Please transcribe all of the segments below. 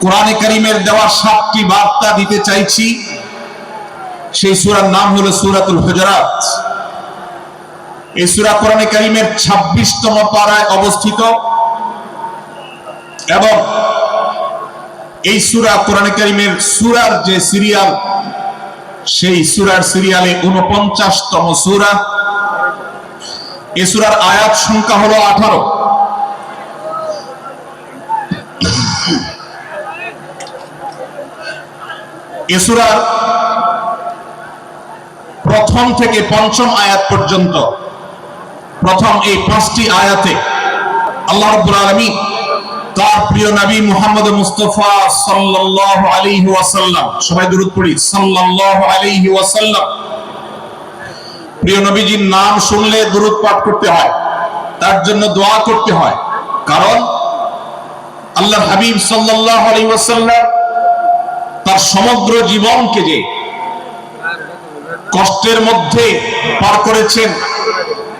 কোরআনে কারিমের দেওয়া সাতটি বার্তা দিতে চাইছি। সেই সূরার নাম হলো সূরাতুল হুজরাত। এই সূরা কোরআনে কারিমের 26তম পারায় অবস্থিত। এবং এই সুরা কোরআনে কারিমের সূরার যে সিরিয়াল, সেই সুরার সিরিয়ালে 49তম সুরা। এই সূরার আয়াত সংখ্যা হলো 18 এই সূরার প্রথম থেকে পঞ্চম আয়াত পর্যন্ত, প্রথম এই পাঁচটি আয়াতে আল্লাহ রাব্বুল আলামিন তার প্রিয় নবী মুহাম্মদ মুস্তাফা সাল্লাল্লাহু আলাইহি ওয়াসাল্লাম, সবাই দরুদ পড়ি, সাল্লাল্লাহু আলাইহি ওয়াসাল্লাম। প্রিয় নবীজির নাম শুনলে দরুদ পাঠ করতে হয়, তার জন্য দোয়া করতে হয়, কারণ আল্লাহ হাবিব সাল্লাল্লাহু আলাইহি ওয়াসাল্লাম তার সমগ্র জীবনকে যে কষ্টের মধ্যে পার করেছেন,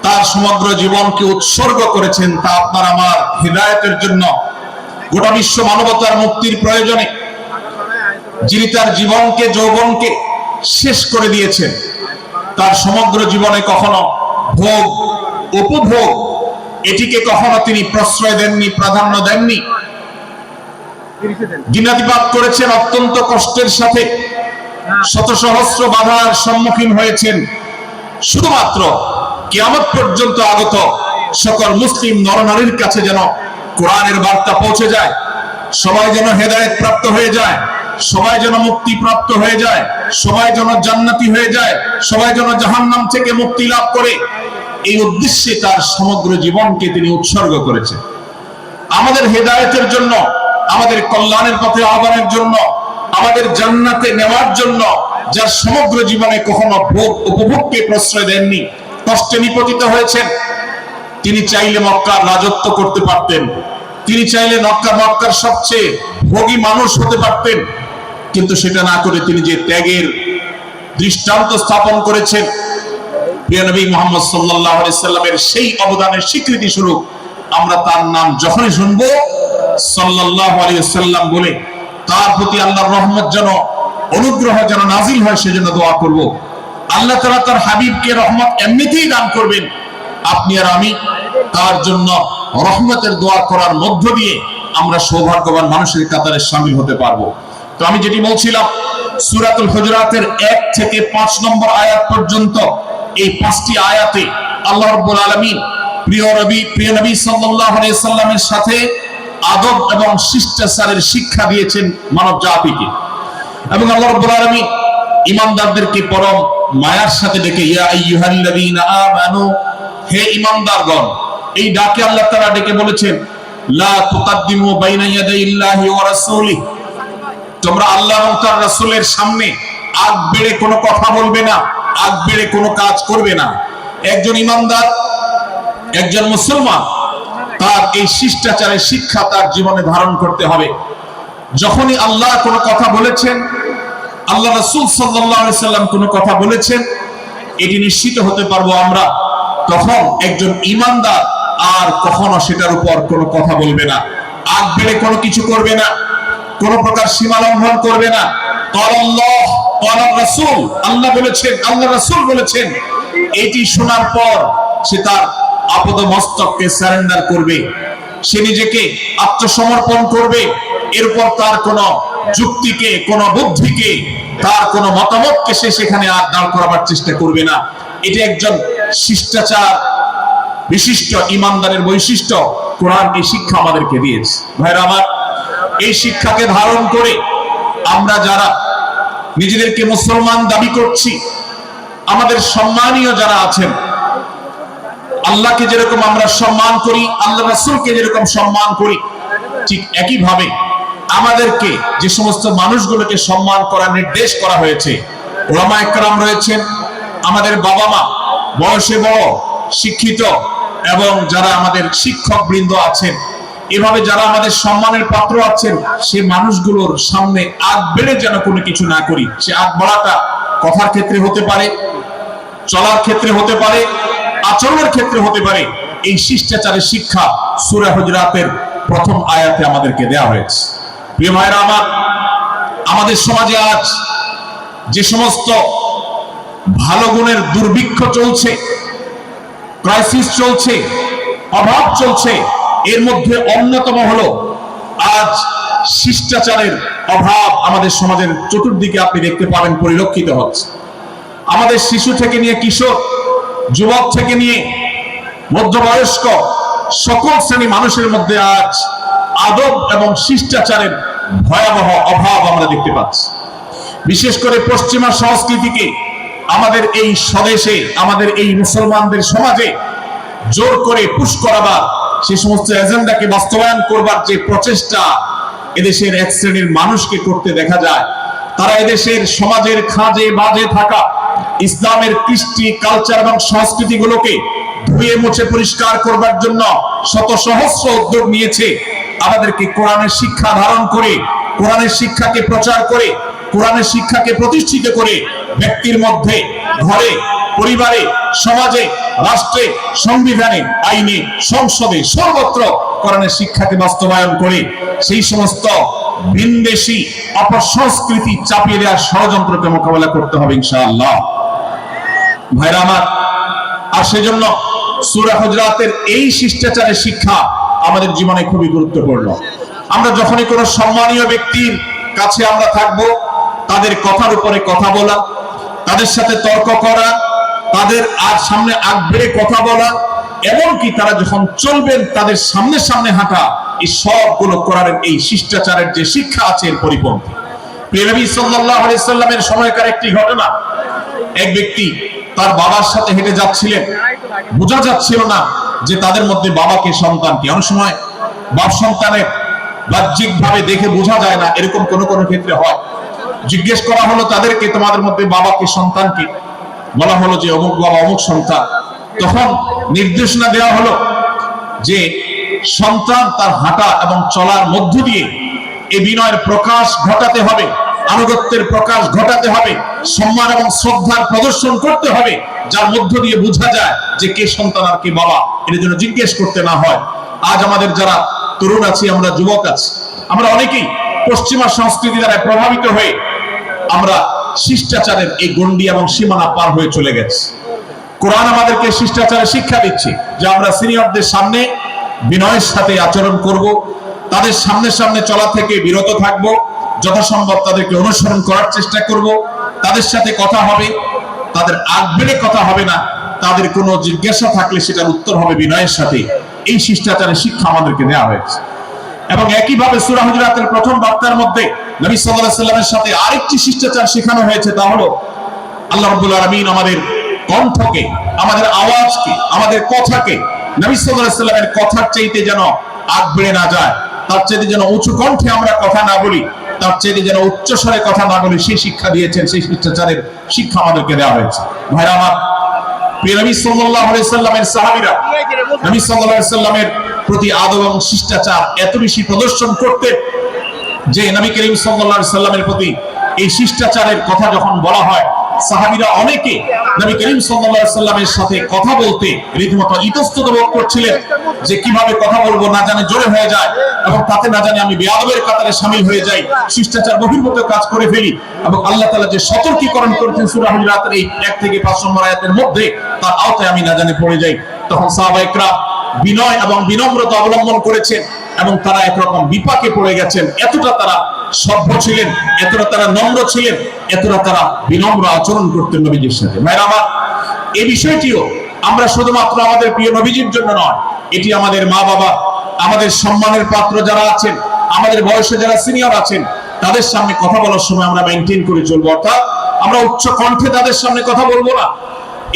তার সমগ্র জীবনকে উৎসর্গ করেছেন, তা আপনার আমার হৃদায়তের জন্য। গোটা বিশ্ব মানবতার মুক্তির প্রয়োজনে যিনি তার জীবনকে, যৌবনকে শেষ করে দিয়েছেন, তার সমগ্র জীবনে কখনো ভোগ, উপভোগ, এটিকে কখনো তিনি প্রশ্রয় দেননি, প্রাধান্য দেননি। দিনাতিপাত করেছেন, অত্যন্ত কষ্টের সাথে শত সহস্র বাধার সম্মুখীন হয়েছেন। শুধুমাত্র কিয়ামত পর্যন্ত আগত সকল মুসলিম নরনারীর কাছে যেন কোরআনের বার্তা পৌঁছে যায়, সবাই যেন হেদায়েত প্রাপ্ত হয়ে যায়, সবাই যেন মুক্তি প্রাপ্ত হয়ে যায়, সবাই যেন জান্নাতি হয়ে যায়, সবাই যেন জাহান্নাম থেকে মুক্তি লাভ করে, এই উদ্দেশ্যে তার সমগ্র জীবনকে তিনি উৎসর্গ করেছেন। আমাদের হেদায়েতের জন্য আমাদের কল্যাণের পথে আহ্বানের জন্য, আমাদের জান্নাতে নেওয়ার জন্য, যার সমগ্র জীবনে কখনো ভোগ উপভোগকে প্রশ্রয় দেননি, কষ্টে নিপতিত হয়েছেন। তিনি চাইলে মক্কার রাজত্ব করতে পারতেন, তিনি চাইলে মক্কা মক্কার সবচেয়ে ভোগী মানুষ হতে পারতেন, কিন্তু সেটা না করে তিনি যে ত্যাগের দৃষ্টান্ত স্থাপন করেছেন, প্রিয় নবী মোহাম্মদ আলাইহি সাল্লামের সেই অবদানের স্বীকৃতি স্বরূপ আমরা তার নাম যখনই শুনব সাল্লাম বলে, তার প্রতি আল্লাহর রহমত যেন, অনুগ্রহ যেন নাজিল হয়, সেজন্য দোয়া করব। আল্লাহ তার হাবিবকে রহমত এমনিতেই দান করবেন। আপনি আর আমি তার জন্য রহমতের দোয়া করার মধ্য দিয়ে আমরা সৌভাগ্যবান মানুষের কাতারে শামিল হতে পারব। তো আমি যেটি বলছিলাম, সুরাতুল হুজরাতের 1 থেকে পাঁচ নম্বর আয়াত পর্যন্ত এই পাঁচটি আয়াতে আল্লাহ রাব্বুল আলামিন প্রিয় রবি প্রিয় নবী সাল্লামের সাথে আদব এবং শিষ্টাচারের শিক্ষা দিয়েছেন মানব জাতিকে এবং আল্লাহ রাব্বুল আলামিন ঈমানদারদেরকে পরম মায়ার সাথে ডেকে, ইয়া আইয়ুহাল্লাযীনা আমানু হে ঈমানদারগণ এই ডাকে আল্লাহ তাআলা ডেকে বলেছেন, লা তুকাদ্দিমু বাইনা ইয়াদাইল্লাহি ওয়া রাসূলিহি তোমরা আল্লাহ এবং তার রাসূলের সামনে আগ বেড়ে কোনো কথা বলবে না, আগ বেড়ে কোনো কাজ করবে না। একজন ইমানদার, একজন মুসলমান তার এই শিষ্টাচারের শিক্ষা তার জীবনে ধারণ করতে হবে। যখনই আল্লাহ কোনো কথা বলেছেন, আল্লাহ রাসূল আলাইহি সাল্লাম কোনো কথা বলেছেন, এটি নিশ্চিত হতে পারব আমরা, তখন একজন ঈমানদার আর কখনো সেটার উপর কোনো কথা বলবে না। আগ বেড়ে কোনো কিছু করবে না, কোন প্রকার সীমা লঙ্ঘন করবে না। আল্লাহ রাসূল, আল্লাহ বলেছেন, আল্লাহ রাসূল বলেছেন, এটি শোনার পর সে তার আপদ মস্তককে সারেন্ডার করবে। সে নিজেকে আত্মসমর্পণ করবে। এরপর তার কোন যুক্তিকে, কোন বুদ্ধিকে, তার কোন মতামতকে সে সেখানে আর দাঁড় করাবার চেষ্টা করবে না। এটি একজন শিষ্টাচার বিশিষ্ট ইমানদারের বৈশিষ্ট্য। কোরআন এই শিক্ষা আমাদেরকে দিয়েছে। ভাইরা আমার, এই শিক্ষাকে ধারণ করে আমরা যারা নিজেদেরকে মুসলমান দাবি করছি, আমাদের সম্মানীয় যারা আছেন আল্লাহকে যেরকম আমরা সম্মান করি, আল্লাহ রাসূলকে যেরকম সম্মান করি, ঠিক একইভাবে আমাদেরকে যে সমস্ত মানুষগুলোকে সম্মান করার নির্দেশ করা হয়েছে, ওলামা একরাম রয়েছেন, আমাদের বাবা মা বয়সে বড়, শিক্ষিত এবং যারা আমাদের শিক্ষক বৃন্দ আছেন, এভাবে যারা আমাদের সম্মানের পাত্র আছেন, সে মানুষগুলোর সামনে আগ বেড়ে যেন কোনো কিছু না করি। সে আগ বাড়াটা কথার ক্ষেত্রে হতে পারে, চলার ক্ষেত্রে হতে পারে আচরণের ক্ষেত্রে হতে পারে। এই শিষ্টাচারের শিক্ষা সূরা হজরাতের প্রথম আয়াতে আমাদেরকে দেয়া হয়েছে। প্রিয় ভাইরা আমার, আমাদের সমাজে আজ যে সমস্ত ভালো গুণের দুর্ভিক্ষ চলছে ক্রাইসিস চলছে, অভাব চলছে, এর মধ্যে অন্যতম হলো আজ শিষ্টাচারের অভাব আমাদের সমাজের চতুর্দিকে আপনি দেখতে পাবেন, পরিলক্ষিত হচ্ছে। আমাদের শিশু থেকে নিয়ে কিশোর যুবক থেকে নিয়ে মধ্যবয়স্ক সকল শ্রেণি মানুষের মধ্যে আজ আদব এবং শিষ্টাচারের ভয়াবহ অভাব আমরা দেখতে পাচ্ছি। বিশেষ করে পশ্চিমা সংস্কৃতিকে আমাদের এই স্বদেশে, আমাদের এই মুসলমানদের সমাজে জোর করে পুশ করাবার, সে সমস্ত এজেন্ডাকে বাস্তবায়ন করবার যে প্রচেষ্টা এদেশের এক শ্রেণির মানুষকে করতে দেখা যায়, তারা এদেশের সমাজের খাজে বাজে থাকা ইসলামের কৃষ্টি কালচার এবং সংস্কৃতিগুলোকে ধুয়ে মুছে পরিষ্কার করবার জন্য শত সহস্র উদ্যোগ নিয়েছে। আমাদেরকে কোরআনের শিক্ষা ধারণ করে, কোরআনের শিক্ষাকে প্রচার করে, কোরআনের শিক্ষাকে প্রতিষ্ঠিত করে ব্যক্তির মধ্যে ঘরে, পরিবারে, সমাজে, রাষ্ট্রে, সংবিধানে, আইনে, সংসদে সর্বত্র কোরআনের শিক্ষাকে বাস্তবায়ন করে সেই সমস্ত ভিনদেশি অপসংস্কৃতি চাপিয়ে দেওয়ার ষড়যন্ত্রকে মোকাবেলা করতে হবে ইনশাআল্লাহ। ভাইরা আমার, আর সেজন্য সুরা হজরাতের এই শিষ্টাচারের শিক্ষা আমাদের জীবনে খুবই গুরুত্বপূর্ণ। আমরা যখনই কোনো সম্মানীয় ব্যক্তির কাছে আমরা থাকব, তাদের কথার উপরে কথা বলা, তাদের সাথে তর্ক করা, তাদের আর সামনে আগ বেড়ে কথা বলা, এমনকি তারা যখন চলবেন, তাদের সামনে সামনে হাঁটা এই সবগুলো কোরআনের এই শিষ্টাচারের যে শিক্ষা আছে এর পরিপন্থী। প্রিয় নবী সাল্লাল্লাহু আলাইহি সাল্লামের সময়কার একটি ঘটনা। এক ব্যক্তি তার বাবার সাথে হেঁটে যাচ্ছিলেন। বোঝা যাচ্ছিল না যে তাদের মধ্যে বাবাকে সন্তানকে অনেক সময় বাপ সন্তানের বাহ্যিক ভাবে দেখে বোঝা যায় না, এরকম কোন কোন ক্ষেত্রে হয়। জিজ্ঞেস করা হলো, তাদেরকে তোমাদের মধ্যে বাবাকে সন্তানকে বলা হলো যে, অমুক বাবা, অমুক সন্তান। তখন নির্দেশনা দেওয়া হলো যে সন্তান তার হাঁটা এবং চলার মধ্য দিয়ে এই বিনয়ের প্রকাশ ঘটাতে হবে, আনুগত্যের প্রকাশ ঘটাতে হবে, সম্মান এবং শ্রদ্ধার প্রদর্শন করতে হবে, যার মধ্য দিয়ে বোঝা যায় যে কে সন্তান আর কে বাবা। এর জন্য জিজ্ঞেস করতে না হয়। আজ আমাদের যারা তরুণ আছি, আমরা যুবক আছি, আমরা অনেকেই পশ্চিমা সংস্কৃতি দ্বারা প্রভাবিত হয়ে আমরা শিষ্টাচারের এই গণ্ডি এবং সীমানা পার হয়ে চলে গেছি। কোরআন আমাদেরকে শিষ্টাচারে শিক্ষা দিচ্ছে যে আমরা সিনিয়রদের সামনে বিনয়ের সাথে আচরণ করব, তাদের সামনে সামনে চলা থেকে বিরত থাকব, যথাসম্ভব তাদেরকে অনুসরণ করার চেষ্টা করব, তাদের সাথে কথা হবে, তাদের আগ বেড়ে কথা হবে না, তাদের কোনো জিজ্ঞাসা থাকলে সেটার উত্তর হবে বিনয়ের সাথে। এই শিষ্টাচারের শিক্ষা আমাদেরকে দেওয়া হয়েছে। এবং একইভাবে সূরা হুজুরাতের প্রথম বার্তার মধ্যে নবী আলাইহি সাল্লামের সাথে আরেকটি শিষ্টাচার শেখানো হয়েছে, তা হলো, আল্লাহ রাব্বুল আলামিন আমাদের কণ্ঠকে, আমাদের আওয়াজকে, আমাদের কথাকে নবী কথার চাইতে যেন আগ বেড়ে না যায়, তার চাইতে যেন উঁচু কণ্ঠে আমরা কথা না বলি, তার চাইতে যেন উচ্চ স্বরে কথা না বলি, সেই শিক্ষা দিয়েছেন, সেই শিষ্টাচারের শিক্ষা আমাদেরকে দেওয়া হয়েছে। ভাইরা আমার আদব এবং শিষ্টাচার এত বেশি প্রদর্শন সাল্লামের প্রতি এই শিষ্টাচারের কথা যখন বলা হয় সাহাবীরা অনেকে নবী করিম সাল্লাল্লাহু আলাইহি সাল্লামের সাথে কথা বলতে রীতিমতো ইতস্তত বোধ করছিলেন যে কীভাবে কথা বলব না জানে জোরে হয়ে যায় এবং তাতে না জানি আমি বেয়াদবের কাতারে শামিল হয়ে যাই, শিষ্টাচার বহির্ভূত কাজ করে ফেলি এবং আল্লাহ তাআলা যে সতর্কীকরণ করেছেন সূরা হুজুরাতের এই এক থেকে পাঁচ নম্বর আয়াতের মধ্যে, তার আওতায় আমি না জানি পড়ে যাই। তখন সাহাবা ইকরাম বিনয় এবং বিনম্রতা অবলম্বন করেছেন এবং তারা একরকম বিপাকে পড়ে গেছেন। এতটা তারা সভ্য ছিলেন, এতটা তারা নম্র ছিলেন, এতটা তারা বিনম্র আচরণ করতেন নবীজির সাথে। ভাইরা আমার এই বিষয়টিও আমরা শুধুমাত্র আমাদের প্রিয় নবীজির জন্য নয়, এটি আমাদের মা বাবা, আমাদের সম্মানের পাত্র যারা আছেন, আমাদের বয়সে যারা সিনিয়র আছেন, তাদের সামনে কথা বলার সময় আমরা মেনটেন করে চলবো। অর্থাৎ আমরা উচ্চ কণ্ঠে তাদের সামনে কথা বলব না।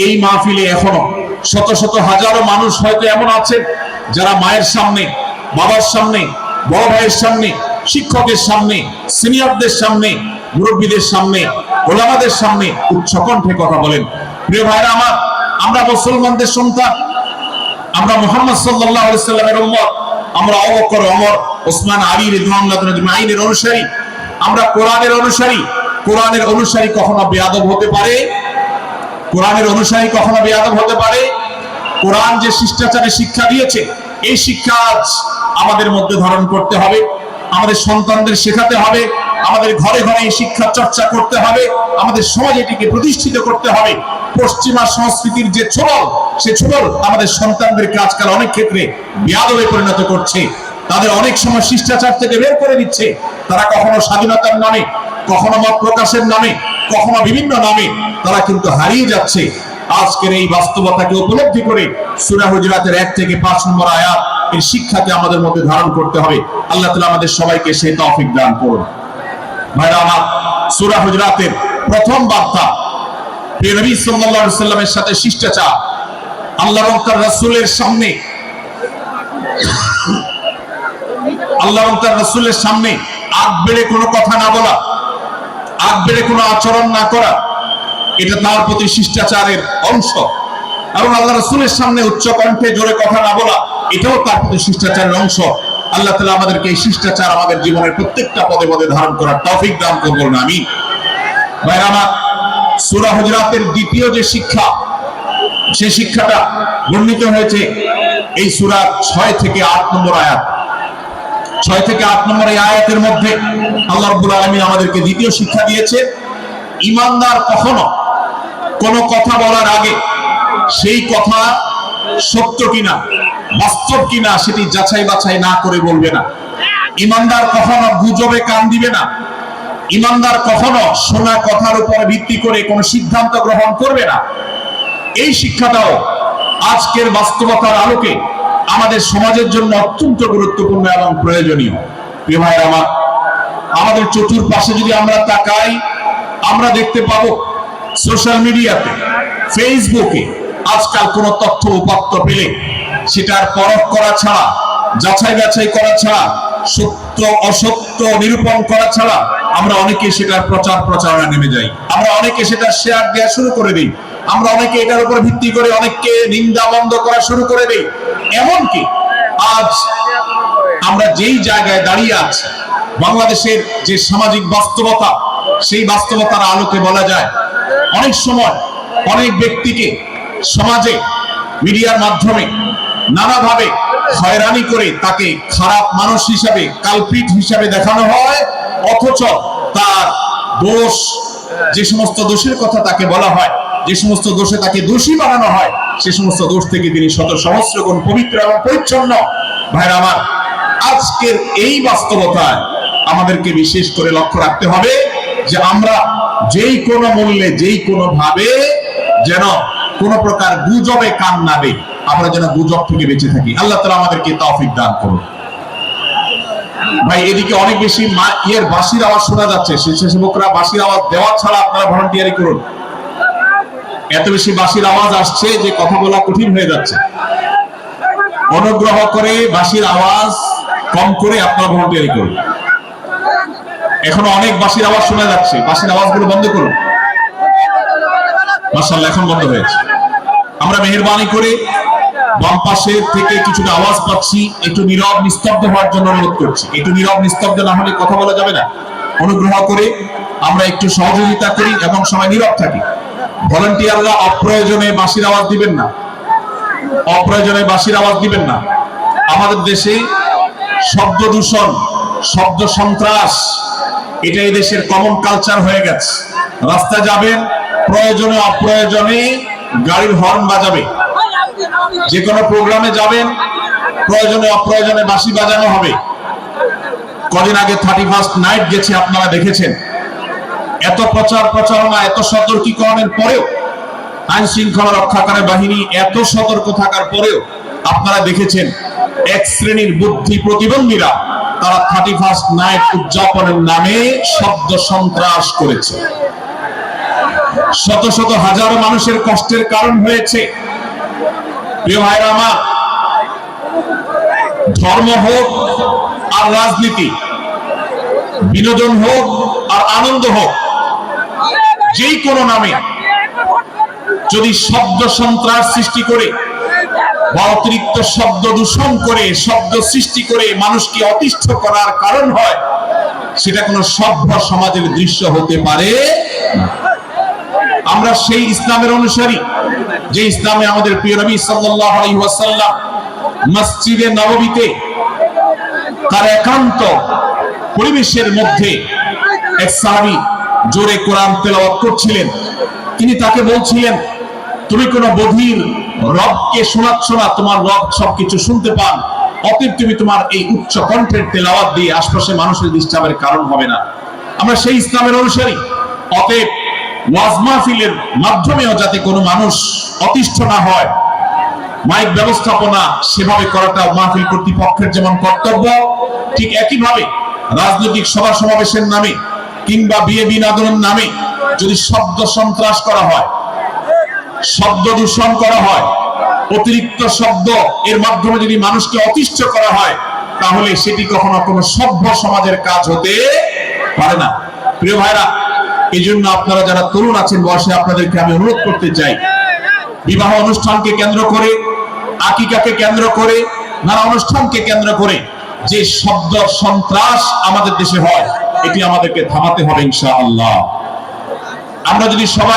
এই মাহফিলে এখনও শত শত হাজারো মানুষ হয়তো এমন আছেন, যারা মায়ের সামনে, বাবার সামনে, বড় ভাইয়ের সামনে শিক্ষকের সামনে, সিনিয়রদের সামনে, মুরব্বীদের সামনে, ওলামাদের সামনে উচ্চ কণ্ঠে কথা বলেন। প্রিয় ভাইরা আমার, আমরা মুসলমানদের সন্তান। আমরা মোহাম্মদ আলাইহি সাল্লামের উম্মত। আমরা আবু বকর, ওমর, ওসমান, আলী আজমাইনের অনুসারী। আমরা কোরআনের অনুসারী। কোরআনের অনুসারী কখনো বেয়াদব হতে পারে? কোরআনের অনুসারী কখনো বেয়াদব হতে পারে? কোরআন যে শিষ্টাচারে শিক্ষা দিয়েছে, এই শিক্ষা আজ আমাদের মধ্যে ধারণ করতে হবে। আমাদের সন্তানদের শেখাতে হবে, আমাদের ঘরে ঘরে শিক্ষা চর্চা করতে হবে, আমাদের সমাজে এটিকে প্রতিষ্ঠিত করতে হবে। পশ্চিমা সংস্কৃতির যে ছোবল, সে ছোবল আমাদের সন্তানদেরকে আজকাল অনেক ক্ষেত্রে বিয়াদবে পরিণত করছে। তাদের অনেক সময় শিষ্টাচার থেকে বের করে দিচ্ছে। তারা কখনো স্বাধীনতার নামে, কখনো মত প্রকাশের নামে, কখনো বিভিন্ন নামে তারা কিন্তু হারিয়ে যাচ্ছে। আজকের এই বাস্তবতাকে উপলব্ধি করে সুরা হুজরাতের এক থেকে পাঁচ নম্বর আয়াত এর শিক্ষাকে আমাদের মধ্যে ধারণ করতে হবে। আল্লাহ তালা আমাদের সবাইকে সেই তৌফিক দান করুন। ভাইরা আমার, সুরা হুজরাতের প্রথম বার্তা নবী সাল্লামের সাথে শিষ্টাচার। আল্লাহ এবং তার রাসূলের সামনে আল্লাহ এবং তার রাসূলের সামনে আগ বেড়ে কোনো কথা না বলা, আগ বেড়ে কোনো আচরণ না করা, এটা তার প্রতি শিষ্টাচারের অংশ। এবং আল্লাহ রাসূলের সামনে উচ্চ কণ্ঠে জোরে কথা না বলা এটাও তার প্রতি শিষ্টাচারের অংশ। আল্লাহ তাআলা আমাদেরকে এই শিষ্টাচার আমাদের জীবনের প্রত্যেকটা পদে পদে ধারণ করার তৌফিক দান করুন আমি ভাইরা আমার, সূরা হুজরাতের দ্বিতীয় যে শিক্ষা, সেই শিক্ষাটা বর্ণিত হয়েছে এই সূরা 6 থেকে আট নম্বর আয়াত। ছয় থেকে আট নম্বর এই আয়াতের মধ্যে আল্লাহ রাব্বুল আলামিন আমাদেরকে দ্বিতীয় শিক্ষা দিয়েছে, ইমানদার কখনো কোনো কথা বলার আগে সেই কথা সত্য কিনা বাস্তব কিনা সেটি যাচাই বাছাই না করে বলবে না। ইমানদার কখনো গুজবে কান দিবে না। ইমানদার কখনো শোনা কথার উপর ভিত্তি করে কোন সিদ্ধান্ত গ্রহণ করবে না। এই শিক্ষাটাও আজকের বাস্তবতার আলোকে আমাদের সমাজের জন্য অত্যন্ত গুরুত্বপূর্ণ এবং প্রয়োজনীয়। প্রিয় ভাইয়ের আমার, আমাদের চতুর্পাশে যদি আমরা তাকাই, আমরা দেখতে পাবো সোশ্যাল মিডিয়াতে, ফেসবুকে আজকাল কোনো তথ্য উপাত্ত পেলে সেটার পরখ করা ছাড়া, যাচাই বাছাই করা ছাড়া, সত্য, অসত্য নিরূপণ করা ছাড়া আমরা অনেকে সেটার প্রচার প্রচারণা নেমে যাই। আমরা অনেকে সেটা শেয়ার দেওয়া শুরু করে দিই। আমরা অনেকে এটার উপর ভিত্তি করে অনেককে নিন্দা বন্ধ করা শুরু করে দিই। এমনকি আজ আমরা যেই জায়গায় দাঁড়িয়ে আছি, বাংলাদেশের যে সামাজিক বাস্তবতা, সেই বাস্তবতার আলোকে বলা যায়, অনেক সময় অনেক ব্যক্তিকে সমাজে, মিডিয়ার মাধ্যমে নানাভাবে হয়রানি করে তাকে খারাপ মানুষ হিসাবে কালপিট হিসাবে দেখানো হয়, অথচ তার দোষ, যে সমস্ত দোষের কথা তাকে বলা হয়, যে সমস্ত দোষে তাকে দোষী বানানো হয়, সে সমস্ত দোষ থেকে তিনি শত সহস্র গুণ পবিত্র এবং পরিচ্ছন্ন। ভাইরা আমার, আজকের এই বাস্তবতায় আমাদেরকে বিশেষ করে লক্ষ্য রাখতে হবে যে আমরা যেই কোনো মূল্যে, যেই কোনো ভাবে যেন কোনো প্রকার গুজবে কান না দেই। আমরা যেন গুজব থেকে বেঁচে থাকি। আল্লাহ তালা আমাদেরকে তৌফিক দান করুন। ভাই, এদিকে অনেক বেশি ইয়ের বাঁশির আওয়াজ শোনা যাচ্ছে। স্বেচ্ছাসেবকরা বাঁশির আওয়াজ দেওয়া ছাড়া আপনারা ভলান্টিয়ারি করুন। এত বেশি বাঁশির আওয়াজ আসছে যে কথা বলা কঠিন হয়ে যাচ্ছে। অনুগ্রহ করে বাঁশির আওয়াজ কম করে আপনারা ভলান্টিয়ারি করুন। এখনও অনেক বাঁশির আওয়াজ শোনা যাচ্ছে। বাঁশির আওয়াজগুলো বন্ধ করুন। মার্শাল্লাহ এখন বন্ধ হয়েছে। আমরা মেহরবানি করে। বাম পাশের থেকে কিছুটা আওয়াজ পাচ্ছি, একটু নীরব, নিস্তব্ধ হওয়ার জন্য অনুরোধ করছি। একটু নীরব, নিস্তব্ধ না হলে কথা বলা যাবে না। অনুগ্রহ করে আমরা একটু সহযোগিতা করি এবং সবাই নীরব থাকি। ভলান্টিয়াররা অপ্রয়োজনে বাঁশির আওয়াজ দিবেন না। অপ্রয়োজনে বাঁশির আওয়াজ দিবেন না। আমাদের দেশে শব্দ দূষণ, শব্দ সন্ত্রাস এটা দেশের কমন কালচার হয়ে গেছে। রাস্তা যাবেন, প্রয়োজনে অপ্রয়োজনে গাড়ির হর্ন বাজাবে। যে কোনো প্রোগ্রামে যাবেন, প্রয়োজনে, অপ্রয়োজনে বাঁশি বাজানো হবে। কদিন আগে থার্টি ফার্স্ট নাইট গেছে, আপনারা দেখেছেন। এত প্রচার প্রচারণা, এত সতর্কীকরণের পরেও আইন শৃঙ্খলা রক্ষাকারী বাহিনী এত সতর্ক থাকার পরেও আপনারা দেখেছেন, এক শ্রেণির বুদ্ধি প্রতিবন্ধীরা তারা থার্টি ফার্স্ট নাইট উদযাপনের নামে শব্দ সন্ত্রাস করেছে। শত শত হাজারো মানুষের কষ্টের কারণ হয়েছে। ধর্ম হোক আর রাজনীতি, বিনোদন হোক আর আনন্দ হোক যেই কোনো নামে যদি শব্দ সন্ত্রাস সৃষ্টি করে, বা অতিরিক্ত শব্দ দূষণ করে, শব্দ সৃষ্টি করে মানুষকে অতিষ্ঠ করার কারণ হয়, সেটা কোনো সভ্য সমাজের দৃশ্য হতে পারে না। আমরা সেই ইসলামের অনুসারী, যে ইসলামে আমাদের প্রিয় নবী সাল্লাল্লাহু আলাইহি ওয়াসাল্লাম মসজিদে নববীতে তার একান্ত পরিবেশের মধ্যে এক সাহাবী জোরে কোরআন তেলাওয়াত করছিলেন। তিনি তাকে বলছিলেন, তুমি কোন বধির রবকে শোনাচ্ছ না, তোমার রব সবকিছু শুনতে পান, অতএব তুমি তোমার এই উচ্চ কণ্ঠের তেলাওয়াত দিয়ে আশপাশে মানুষের ডিস্টার্বের কারণ হবে না। আমরা সেই ইসলামের অনুসারী, অতএব ওয়াজ মাহফিলের মাধ্যমেও যাতে কোনো মানুষ অতিষ্ঠ না হয়, মাইক ব্যবস্থাপনা সেভাবে করাটা মাহফিল কর্তৃপক্ষের যেমন কর্তব্য, ঠিক একইভাবে রাজনৈতিক সভা সমাবেশের নামে কিংবা বিয়ে বিনোদনের নামে যদি শব্দ সন্ত্রাস করা হয়, শব্দ দূষণ করা হয়, অতিরিক্ত শব্দ এর মাধ্যমে যদি মানুষকে অতিষ্ঠ করা হয়, তাহলে সেটি কখনো কোনো সভ্য সমাজের কাজ হতে পারে না। প্রিয় ভাইরা এই জন্য আপনারা যারা তরুণ আছেন বয়সে আপনাদেরকে আমি অনুরোধ করতে চাই। বিবাহ অনুষ্ঠানকে কেন্দ্র করে, আকিকাকে কেন্দ্র করে, নানা অনুষ্ঠানকে কেন্দ্র করে যে শব্দ, সন্ত্রাস আমাদের দেশে হয়, এটি আমাদেরকে থামাতে হবে ইনশাআল্লাহ। আমরা যদি সবাই